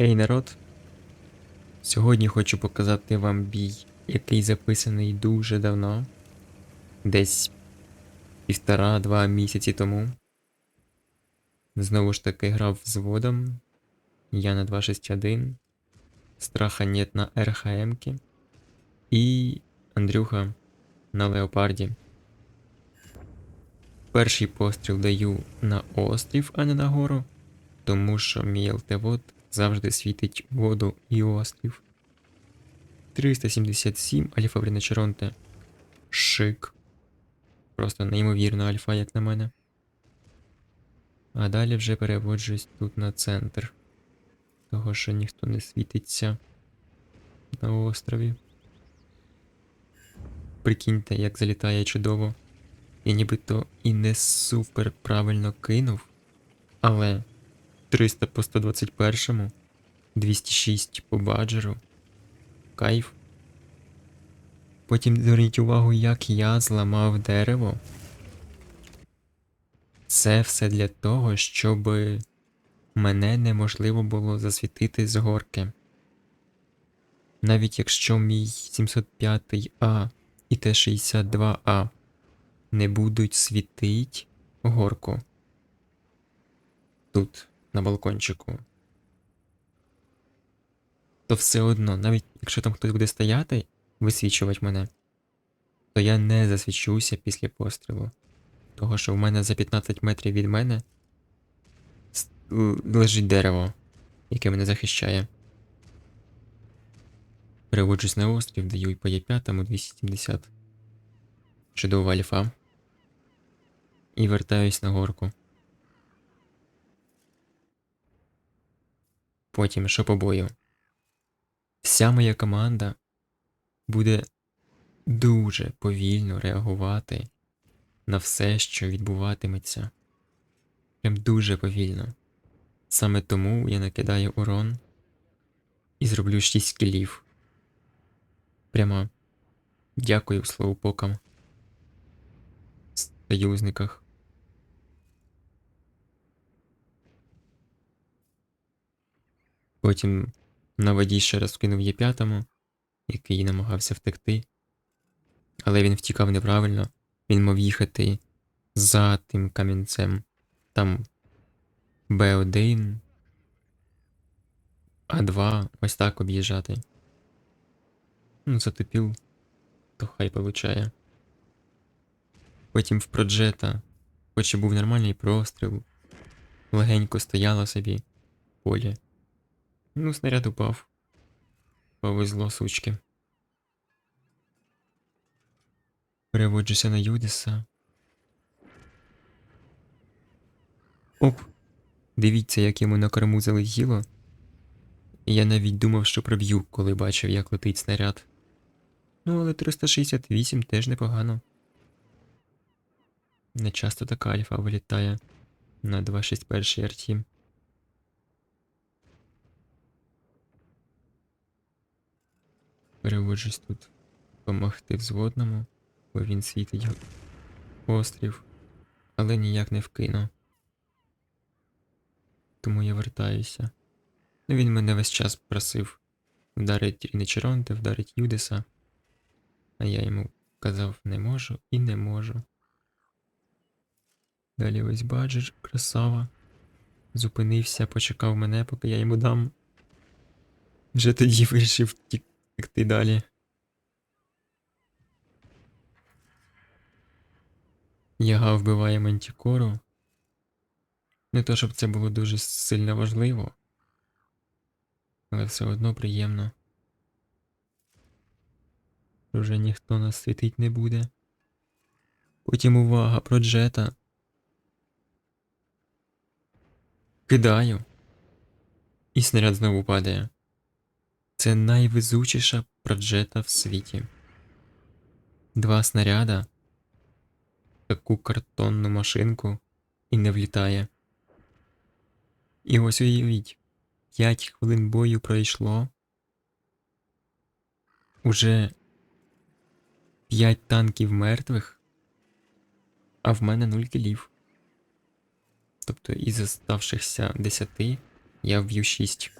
Ей, народ! Сьогодні хочу показати вам бій, який записаний дуже давно, десь півтора-два місяці тому. Знову ж таки грав взводом. Я на 261, Страха нет на РХМ-ки і Андрюха на Леопарді. Перший постріл даю на острів, а не на гору, тому що мій ЛТВОД завжди світить воду і острів. 377 Альфа Бріночеронте. Шик. Просто неймовірна альфа, як на мене. А далі вже переводжусь тут на центр. Того, що ніхто не світиться на острові. Прикиньте, як залітає чудово. Я нібито і не супер правильно кинув, але 300 по 121, 206 по баджеру. Кайф. Потім зверніть увагу, як я зламав дерево. Це все для того, щоб мене неможливо було засвітити з горки. Навіть якщо мій 705А і Т-62А не будуть світить горку. Тут, на балкончику. То все одно, навіть якщо там хтось буде стояти, висвічувати мене, то я не засвічуся після пострілу. Того, що в мене за 15 метрів від мене лежить дерево, яке мене захищає. Переводжусь на острів, даю і по Є5 270. Чудова альфа. І вертаюсь на горку. Потім що по бою. Вся моя команда буде дуже повільно реагувати на все, що відбуватиметься. Прям дуже повільно. Саме тому я накидаю урон і зроблю 6 кілів. Прямо дякую слоупокам союзниках. Потім на воді ще раз кинув є п'ятому, який намагався втекти. Але він втікав неправильно. Він мав їхати за тим камінцем. Там Б1, А2, ось так об'їжджати. Ну, затопів, то хай получає. Потім в проджета, хоч і був нормальний простріл, легенько стояло собі поле. Ну, снаряд упав. Повезло сучки. Переводжуся на Юдіса. Оп! Дивіться, як йому на корму залетіло. Я навіть думав, що проб'ю, коли бачив, як летить снаряд. Ну, але 368 теж непогано. Не часто така альфа вилітає на 261 арті. Переводжусь тут помогти взводному, бо він світить г- острів, але ніяк не вкину. Тому я вертаюся. Ну він мене весь час просив вдарить Рінечеронте, вдарить Юдеса. А я йому казав не можу і не можу. Далі ось баджер, красава. Зупинився, почекав мене, поки я йому дам. Вже тоді вирішив тікти далі. Яга вбиває мантікору. Не то, щоб це було дуже сильно важливо, але все одно приємно. Вже ніхто нас світить не буде. Потім увага про джета. Кидаю. І снаряд знову падає. Це найвезучіша проджета в світі. Два снаряда, таку картонну машинку і не влітає. І ось уявіть, 5 хвилин бою пройшло. Уже 5 танків мертвих, а в мене 0 кілів. Тобто із оставшихся 10 я вб'ю 6.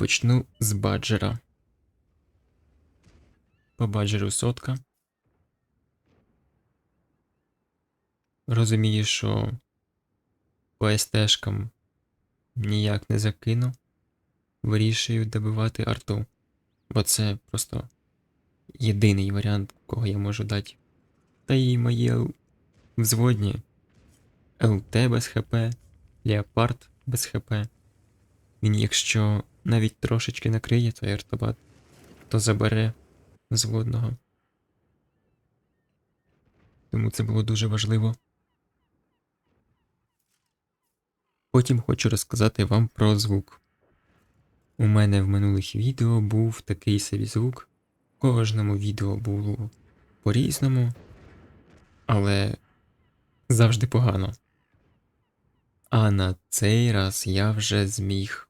І почну з баджера. По баджеру сотка. Розумію, що по СТшкам ніяк не закину. Вирішую добивати арту. Бо це просто єдиний варіант, кого я можу дати. Та й мої взводні. ЛТ без ХП, Леопард без ХП. Він, якщо навіть трошечки накриє той артобат, то забере взводного. Тому це було дуже важливо. Потім хочу розказати вам про звук. У мене в минулих відео був такий собі звук. В кожному відео було по-різному, але завжди погано. А на цей раз я вже зміг.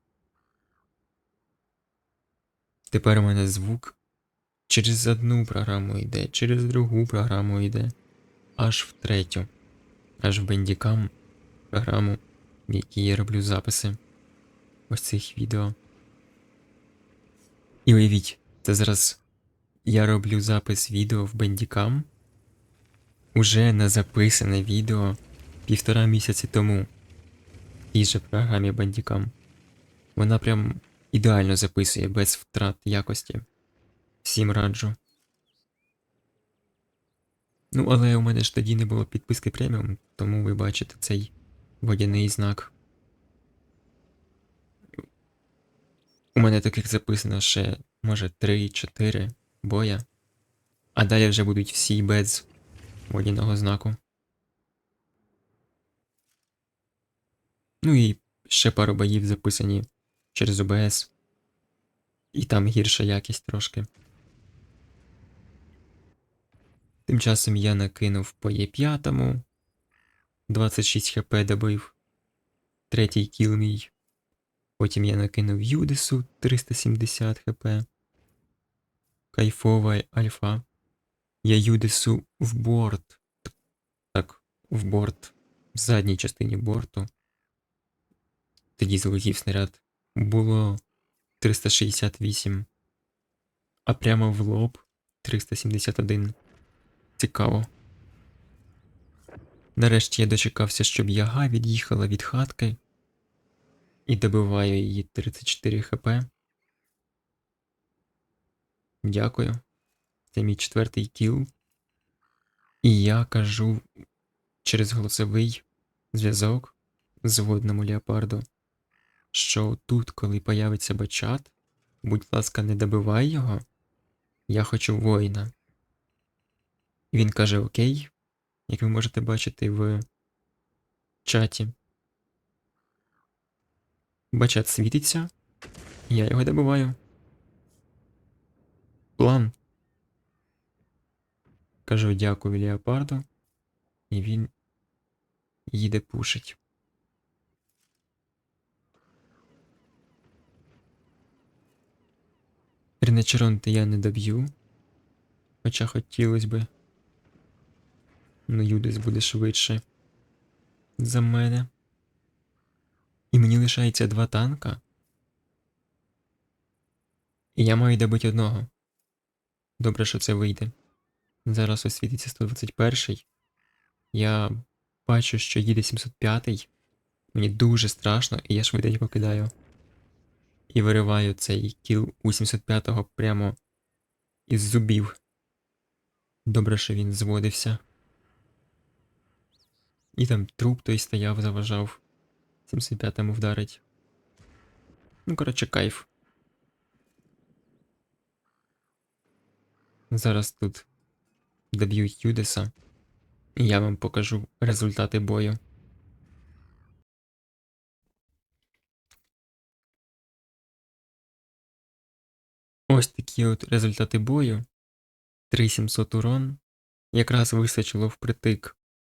Тепер у мене звук через одну програму йде, через другу програму йде, аж в третю, аж в Bandicam програму, в якій я роблю записи ось цих відео. І уявіть, це зараз я роблю запис відео в Bandicam уже на записане відео півтора місяці тому в тій же програмі Bandicam. Вона прям ідеально записує без втрат якості. Всім раджу. Ну, але у мене ж тоді не було підписки преміум, тому ви бачите цей водяний знак. У мене таких записано ще, може, 3-4 боя, а далі вже будуть всі без водяного знаку. Ну і ще пару боїв записані через ОБС. І там гірша якість трошки. Тим часом я накинув по Є5, 26 хп добив, третій кіл мій. Потім я накинув Юдесу 370 хп. Кайфова альфа. Я Юдесу в борт. Так, в борт. В задній частині борту. Тоді залетів снаряд. Було 368. А прямо в лоб 371. Цікаво. Нарешті я дочекався, щоб яга від'їхала від хатки і добиваю її 34 хп. Дякую. Це мій четвертий кіл. І я кажу через голосовий зв'язок зводному леопарду, що тут, коли появиться бачат, будь ласка, не добивай його. Я хочу воїна. Він каже Окей, як ви можете бачити в чаті. Бачат світиться, я його добиваю. План. Кажу дякую Леопарду, і він їде пушить. Рінечеронти я не доб'ю, хоча хотілося би. Ну, Юдис буде швидше за мене. І мені лишається два танка. І я маю добити одного. Добре, що це вийде. Зараз освітиться 121-й. Я бачу, що їде 705-й. Мені дуже страшно, і я швиденько кидаю. І вириваю цей кіл у 705-го прямо із зубів. Добре, що він зводився. І там труп той стояв, заважав. 75-му вдарить. Ну, коротше, кайф. Зараз тут доб'ють Юдеса, і я вам покажу результати бою. Ось такі от результати бою. 3700 урон. Якраз вистачило впритик,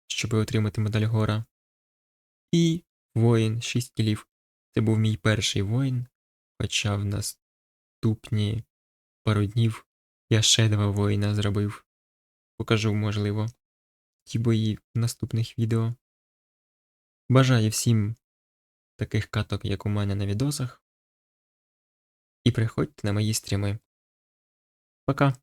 щоб отримати медаль гора. І воїн 6 кілів. Це був мій перший воїн, хоча в наступні пару днів я ще два воїна зробив. Покажу, можливо, ті бої в наступних відео. Бажаю всім таких каток, як у мене на відосах. І приходьте на мої стріми. Пока!